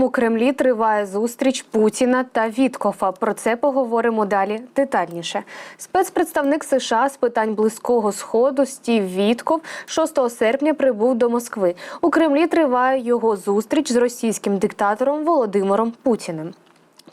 У Кремлі триває зустріч Путіна та Віткофа. Про це поговоримо далі детальніше. Спецпредставник США з питань близького сходу Стів Вітков 6 серпня прибув до Москви. У Кремлі триває його зустріч з російським диктатором Володимиром Путіним.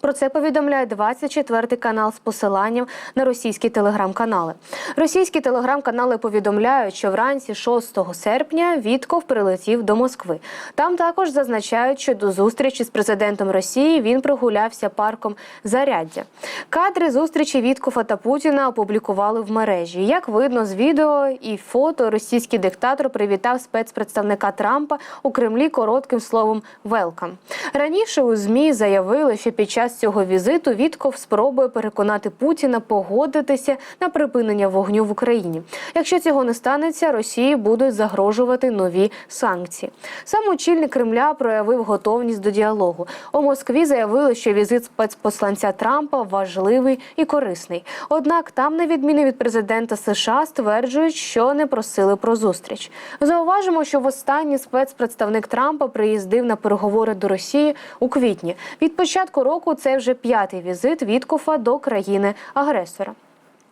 Про це повідомляє 24 канал з посиланням на російські телеграм-канали. Російські телеграм-канали повідомляють, що вранці 6 серпня Вітков прилетів до Москви. Там також зазначають, що до зустрічі з президентом Росії він прогулявся парком Заряддя. Кадри зустрічі Віткова та Путіна опублікували в мережі. Як видно з відео і фото, російський диктатор привітав спецпредставника Трампа у Кремлі коротким словом «Велкам». Раніше у змі заявили, що під час цього візиту Вітков спробує переконати Путіна погодитися на припинення вогню в Україні. Якщо цього не станеться, Росії будуть загрожувати нові санкції. Сам очільник Кремля проявив готовність до діалогу. У Москві заявили, що візит спецпосланця Трампа важливий і корисний. Однак там, на відміну від президента США, стверджують, що не просили про зустріч. Зауважимо, що востаннє спецпредставник Трампа приїздив на переговори до Росії у квітні. Від початку року це вже п'ятий візит Віткофа до країни-агресора.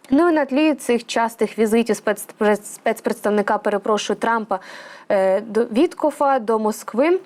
Ну і на тлі цих частих візитів спецпред- спецпредставника, перепрошую, Трампа е, до Віткофа до Москви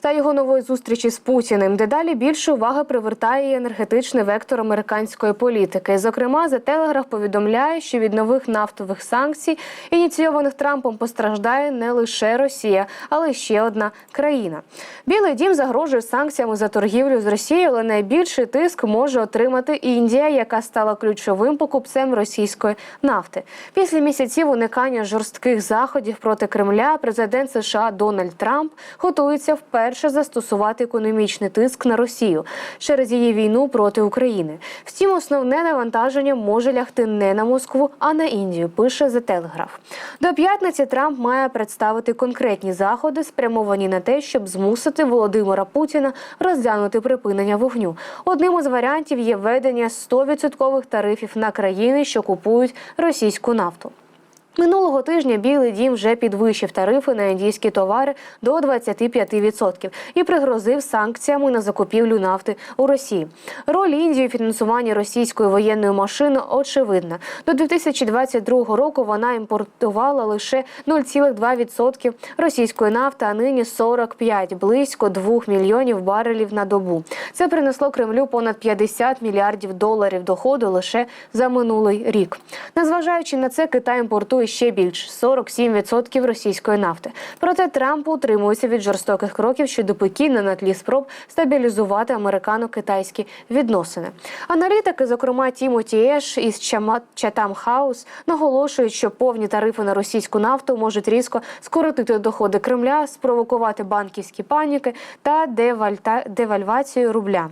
та його нової зустрічі з Путіним, дедалі більше уваги привертає енергетичний вектор американської політики. Зокрема, за телеграф повідомляє, що від нових нафтових санкцій, ініційованих Трампом, постраждає не лише Росія, але й ще одна країна. Білий дім загрожує санкціями за торгівлю з Росією, але найбільший тиск може отримати Індія, яка стала ключовим покупцем російської нафти. Після місяців уникання жорстких заходів проти Кремля президент США Дональд Трамп готується вперше застосувати економічний тиск на Росію через її війну проти України. Втім, основне навантаження може лягти не на Москву, а на Індію. Пише The Telegraph. До п'ятниці Трамп має представити конкретні заходи, спрямовані на те, щоб змусити Володимира Путіна розглянути припинення вогню. Одним із варіантів є введення 100% тарифів на країни, що купують російську нафту. Минулого тижня Білий Дім вже підвищив тарифи на індійські товари до 25% і пригрозив санкціями на закупівлю нафти у Росії. Роль Індії у фінансуванні російської воєнної машини очевидна. До 2022 року вона імпортувала лише 0,2% російської нафти, а нині 45, близько 2 мільйонів барелів на добу. Це принесло Кремлю понад 50 мільярдів доларів доходу лише за минулий рік. Незважаючи на це, Китай імпортує ще більш 47% російської нафти. Проте Трамп утримується від жорстоких кроків щодо Пекіна на тлі спроб стабілізувати американо-китайські відносини. Аналітики, зокрема Тімоті Еш із Chatham House, наголошують, що повні тарифи на російську нафту можуть різко скоротити доходи Кремля, спровокувати банківські паніки та девальта- девальвацію рубля.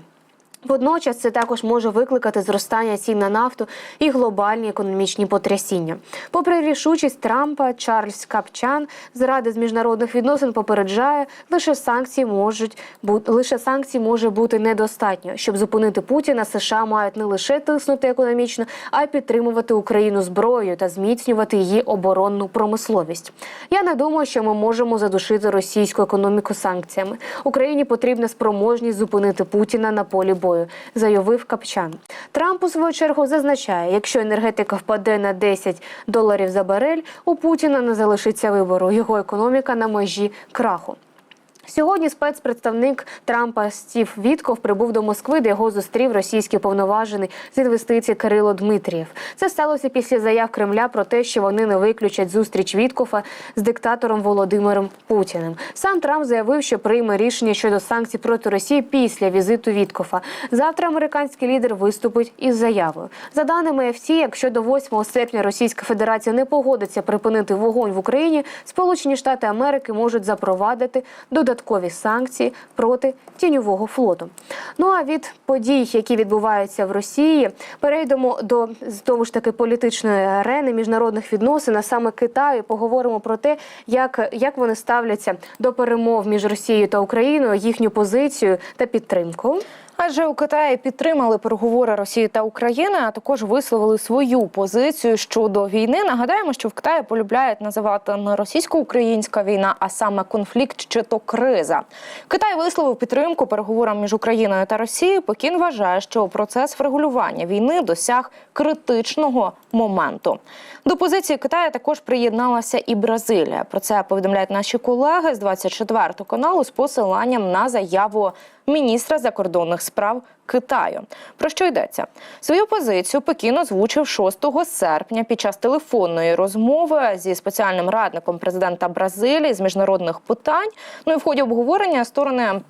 Водночас це також може викликати зростання цін на нафту і глобальні економічні потрясіння. Попри рішучість Трампа, Чарльз Капчан з ради з міжнародних відносин попереджає, лише санкції можуть бути лише санкцій може бути недостатньо. Щоб зупинити Путіна, США мають не лише тиснути економічно, а й підтримувати Україну зброєю та зміцнювати її оборонну промисловість. Я не думаю, що ми можемо задушити російську економіку санкціями. Україні потрібна спроможність зупинити Путіна на полі бою, заявив Капчан. Трамп у свою чергу зазначає, якщо енергетика впаде на 10 доларів за барель, у Путіна не залишиться вибору. Його економіка на межі краху. Сьогодні спецпредставник Трампа Стів Вітков прибув до Москви, де його зустрів російський повноважений з інвестицій Кирило Дмитрієв. Це сталося після заяв Кремля про те, що вони не виключать зустріч Віткофа з диктатором Володимиром Путіним. Сам Трамп заявив, що прийме рішення щодо санкцій проти Росії після візиту Віткофа. Завтра американський лідер виступить із заявою. За даними FT, якщо до 8 серпня Російська Федерація не погодиться припинити вогонь в Україні, Сполучені Штати Америки можуть запровадити додаткові санкції проти тіньового флоту. Ну а від подій, які відбуваються в Росії, перейдемо до знову ж таки політичної арени міжнародних відносин, а саме Китаю. Поговоримо про те, як, як вони ставляться до перемов між Росією та Україною, їхню позицію та підтримку. Адже у Китаї підтримали переговори Росії та України, а також висловили свою позицію щодо війни. Нагадаємо, що в Китаї полюбляють називати не російсько-українська війна, а саме конфлікт чи то криза. Китай висловив підтримку переговорам між Україною та Росією. Пекін вважає, що процес врегулювання війни досяг критичного моменту. До позиції Китаю також приєдналася і Бразилія. Про це повідомляють наші колеги з 24 каналу з посиланням на заяву міністра закордонних справ Китаю. Про що йдеться? Свою позицію Пекін озвучив 6 серпня під час телефонної розмови зі спеціальним радником президента Бразилії з міжнародних питань. Ну і в ході обговорення сторони.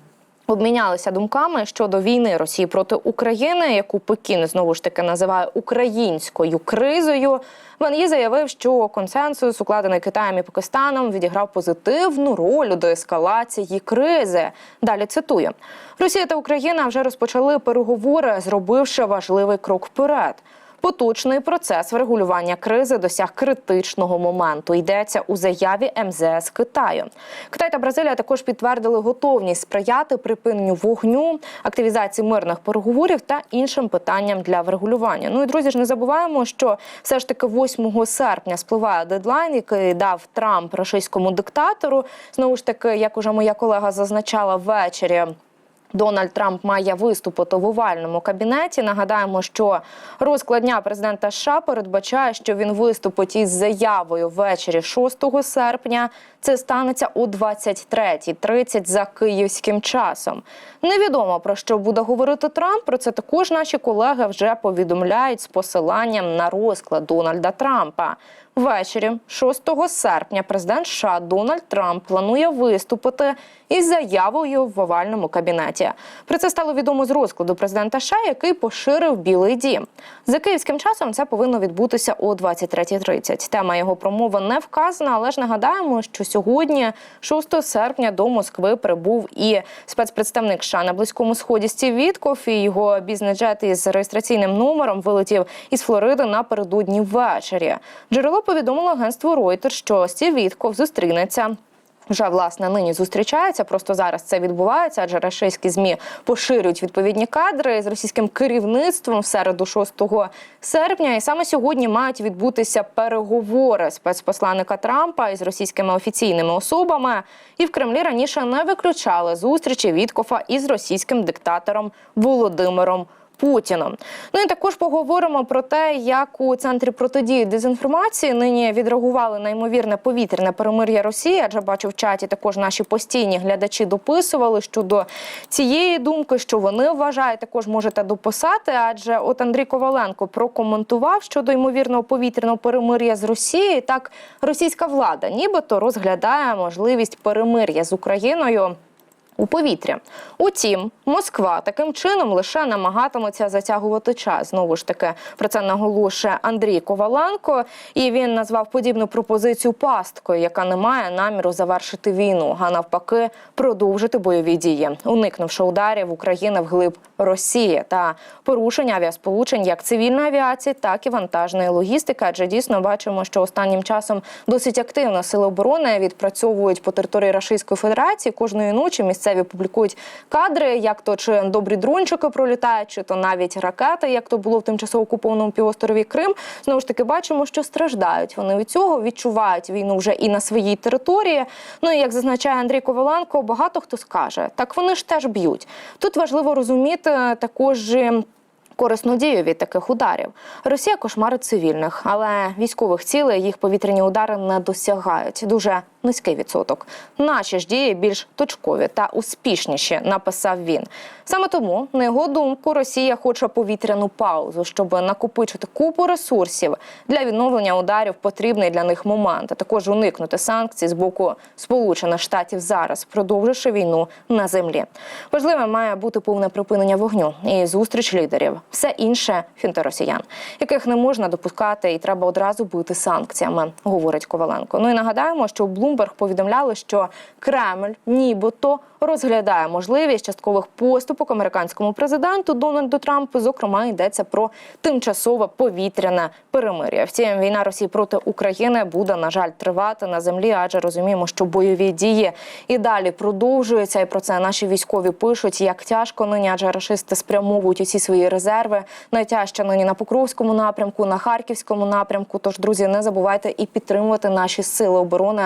Обмінялися думками щодо війни Росії проти України, яку Пекін знову ж таки називає українською кризою. Ван Ї заявив, що консенсус, укладений Китаєм і Пакистаном, відіграв позитивну роль у деескалації кризи. Далі цитую: Росія та Україна вже розпочали переговори, зробивши важливий крок вперед. Поточний процес врегулювання кризи досяг критичного моменту. Йдеться у заяві МЗС Китаю. Китай та Бразилія також підтвердили готовність сприяти припиненню вогню, активізації мирних переговорів та іншим питанням для врегулювання. Ну і друзі ж не забуваємо, що все ж таки 8 серпня спливає дедлайн, який дав Трамп російському диктатору. Знову ж таки, як уже моя колега зазначала ввечері. Дональд Трамп має виступити в овальному кабінеті. Нагадаємо, що розклад дня президента США передбачає, що він виступить із заявою ввечері 6 серпня. Це станеться о 23.30 за київським часом. Невідомо про що буде говорити Трамп. Про це також наші колеги вже повідомляють з посиланням на розклад Дональда Трампа. Ввечері 6 серпня президент США Дональд Трамп планує виступити із заявою в овальному кабінеті. Про це стало відомо з розкладу президента США, який поширив Білий Дім. За київським часом це повинно відбутися о 23.30. Тема його промови не вказана, але ж нагадаємо, що сьогодні, 6 серпня, до Москви прибув і спецпредставник США на близькому сході Стів Вітков, і його бізнес-джет із реєстраційним номером вилетів із Флориди напередодні ввечері. Джерело повідомило агентству Reuters, що Стів Вітков зустрінеться. Вже власне нині зустрічаються. Просто зараз це відбувається, адже рашистські змі поширюють відповідні кадри з російським керівництвом в середу 6 серпня. І саме сьогодні мають відбутися переговори спецпосланника Трампа із російськими офіційними особами. І в Кремлі раніше не виключали зустрічі Віткофа із російським диктатором Володимиром. Путіном. Ну і також поговоримо про те, як у центрі протидії дезінформації нині відреагували на ймовірне повітряне перемир'я Росії. Адже бачу в чаті також наші постійні глядачі дописували щодо цієї думки, що вони вважають, також можете дописати. Адже от Андрій Коваленко прокоментував щодо ймовірного повітряного перемир'я з Росією. Так, російська влада нібито розглядає можливість перемир'я з Україною у повітря. Утім, Москва таким чином лише намагатиметься затягувати час. Знову ж таки про це наголошує Андрій Коваленко, і він назвав подібну пропозицію пасткою, яка не має наміру завершити війну, а навпаки, продовжити бойові дії, уникнувши ударів України вглиб Росії та порушення авіасполучень як цивільної авіації, так і вантажної логістики. Адже дійсно бачимо, що останнім часом досить активно сили оборони відпрацьовують по території Російської Федерації кожної ночі. Місцеві публікують кадри, як то чи добрі дрончики пролітають, чи то навіть ракети, як то було в тимчасово окупованому півострові Крим. Знову ж таки, бачимо, що страждають вони від цього, відчувають війну вже і на своїй території. Ну і як зазначає Андрій Коваленко, багато хто скаже, так вони ж теж б'ють. Тут важливо розуміти також. Корисну дію від таких ударів. Росія кошмарить цивільних, але військових цілей їх повітряні удари не досягають. Дуже низький відсоток. Наші ж дії більш точкові та успішніші, написав він. Саме тому, на його думку, Росія хоче повітряну паузу, щоб накопичити купу ресурсів для відновлення ударів потрібний для них момент, а також уникнути санкцій з боку Сполучених Штатів зараз, продовживши війну на землі. Важливим має бути повне припинення вогню і зустріч лідерів. Все інше фінти росіян, яких не можна допускати, і треба одразу бити санкціями, говорить Коваленко. Ну і нагадаємо, що Bloomberg Bloomberg повідомляли, що Кремль нібито розглядає можливість часткових поступок американському президенту Дональду Трампу. Зокрема, йдеться про тимчасове повітряне перемир'я. Втім, війна Росії проти України буде на жаль тривати на землі, адже розуміємо, що бойові дії і далі продовжуються. І про це наші військові пишуть, як тяжко нині, адже рашисти спрямовують усі свої резерви. Найтяжче нині на Покровському напрямку, на Харківському напрямку. Тож, друзі, не забувайте і підтримувати наші сили оборони